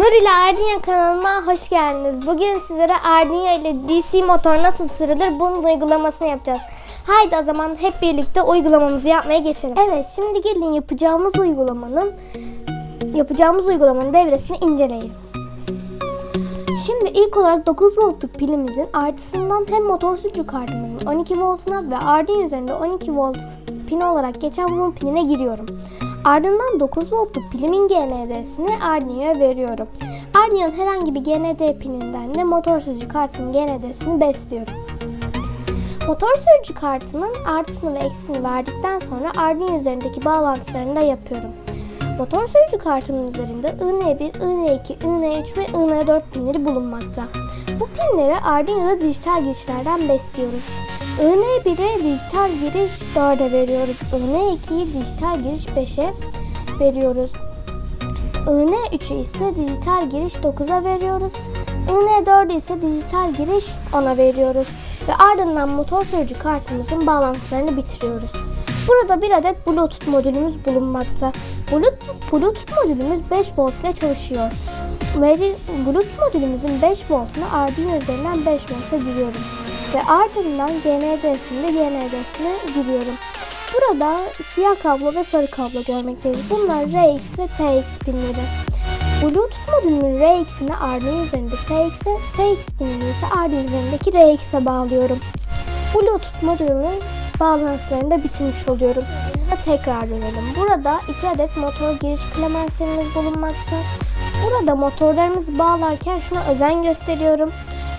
Nur ile Arduino kanalıma hoş geldiniz. Bugün sizlere Arduino ile DC motor nasıl sürülür bunun uygulamasını yapacağız. Haydi o zaman hep birlikte uygulamamızı yapmaya geçelim. Evet şimdi gelin yapacağımız uygulamanın yapacağımız uygulamanın devresini inceleyelim. Şimdi ilk olarak 9 voltluk pilimizin artısından hem motor sürücü kartımızın 12 voltuna ve Arduino üzerinde 12 volt pin olarak geçen bunun pinine giriyorum. Ardından 9 voltluk pilimin GND'sini Arduino'ya veriyorum. Arduino'nun herhangi bir GND pininden de motor sürücü kartımın GND'sini besliyorum. Motor sürücü kartımın artısını ve eksisini verdikten sonra Arduino üzerindeki bağlantılarını da yapıyorum. Motor sürücü kartımın üzerinde IN1, IN2, IN3 ve IN4 pinleri bulunmakta. Bu pinleri Arduino'da dijital girişlerden besliyoruz. IN1'e dijital giriş 4'e veriyoruz. IN2'yi dijital giriş 5'e veriyoruz. IN3'ü ise dijital giriş 9'a veriyoruz. IN4'ü ise dijital giriş 10'a veriyoruz. Ve ardından motor sürücü kartımızın bağlantılarını bitiriyoruz. Burada bir adet Bluetooth modülümüz bulunmakta. Bluetooth, Bluetooth modülümüz 5 volt ile çalışıyor. Bluetooth modülümüzün 5 voltunu Arduino üzerinden 5 volta giriyorum. Ve ardından GND'sini de GND'sine giriyorum. Burada siyah kablo ve sarı kablo görmekteyiz. Bunlar RX ve TX pinleri. Bluetooth modülünün RX'ini Arduino üzerinde TX'e, TX pinini ise Arduino üzerindeki RX'e bağlıyorum. Bluetooth modülümün bağlantılarını da bitirmiş oluyorum. Tekrar dönelim. Burada iki adet motor giriş klemenserimiz bulunmakta. Burada motorlarımızı bağlarken şuna özen gösteriyorum.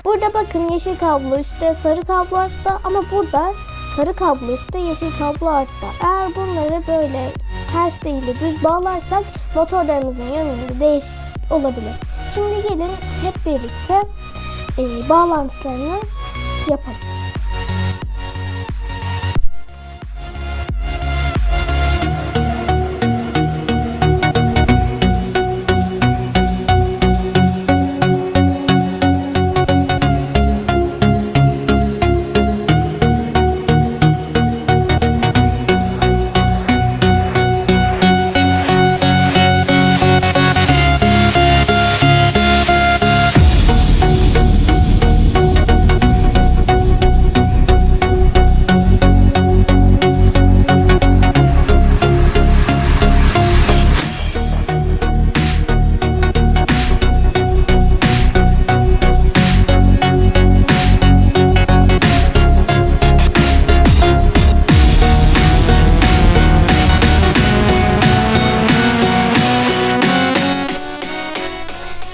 Burada bakın yeşil kablo üstte, sarı kablo altta ama burada sarı kablo üstte, yeşil kablo altta. Eğer bunları böyle ters değil de düz bağlarsak motorlarımızın yönünde değişik olabilir. Şimdi gelin hep birlikte e, bağlantılarını yapalım.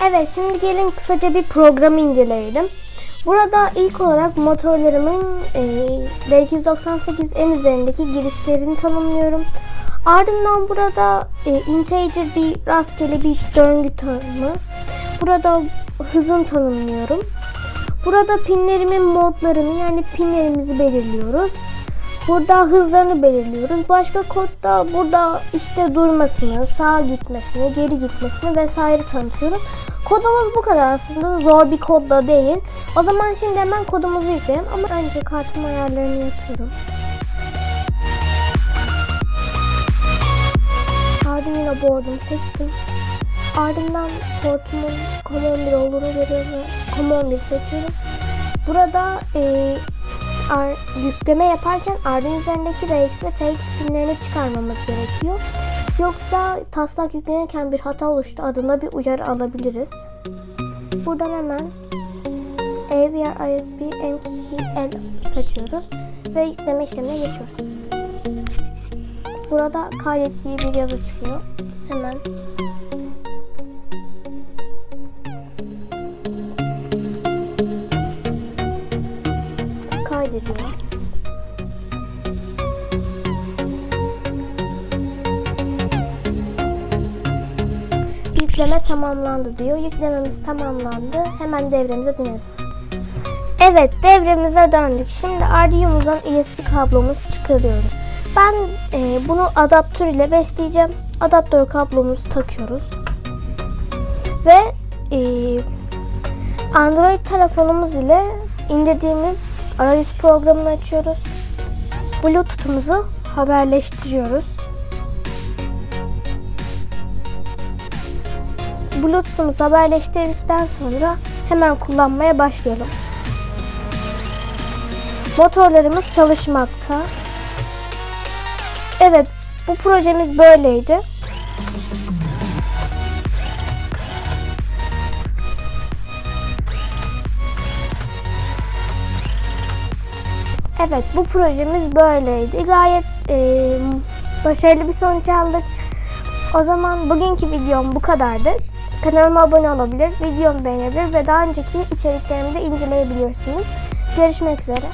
Evet şimdi gelin kısaca bir programı inceleyelim. Burada ilk olarak motorlarımın e, D298 üzerindeki girişlerini tanımlıyorum. Ardından burada e, integer bir rastgele bir döngü tanımı. Burada hızını tanımlıyorum. Burada pinlerimin modlarını yani pinlerimizi belirliyoruz. Burada hızlarını belirliyoruz. Başka kodda burada işte durmasını, sağa gitmesini, geri gitmesini vesaire tanıtıyorum. Kodumuz bu kadar aslında. Zor bir kod da değil. O zaman şimdi hemen kodumuzu yükleyelim. Ama önce kartın ayarlarını yapıyorum. Arduino board'umu seçtim. Ardından portumun COM11 olduğunu görüyorum ve COM11 seçiyorum. Burada e, ar- yükleme yaparken Arduino üzerindeki RX ve TX pinlerini çıkarmamız gerekiyor. Yoksa taslak yüklenirken bir hata oluştu adına bir uyarı alabiliriz. Buradan hemen AVR ISP M2L seçiyoruz ve yükleme işlemine geçiyoruz. Burada kaydet bir yazı çıkıyor. Hemen kaydediyor. Yükleme tamamlandı diyor. Yüklememiz tamamlandı. Hemen devremize dönelim. Evet devremize döndük. Şimdi Arduino'dan USB kablomuzu çıkarıyoruz. Ben e, bunu adaptör ile besleyeceğim. Adaptör kablomuzu takıyoruz. Ve e, Android telefonumuz ile indirdiğimiz arayüz programını açıyoruz. Bluetooth'umuzu haberleştiriyoruz. Bluetooth'umuzu haberleştirdikten sonra hemen kullanmaya başlayalım. Motorlarımız çalışmakta. Evet, bu projemiz böyleydi. Evet, bu projemiz böyleydi. Gayet eee, başarılı bir sonuç aldık. O zaman bugünkü videom bu kadardı. Kanalıma abone olabilir, videomu beğenebilir ve daha önceki içeriklerimi de inceleyebilirsiniz. Görüşmek üzere.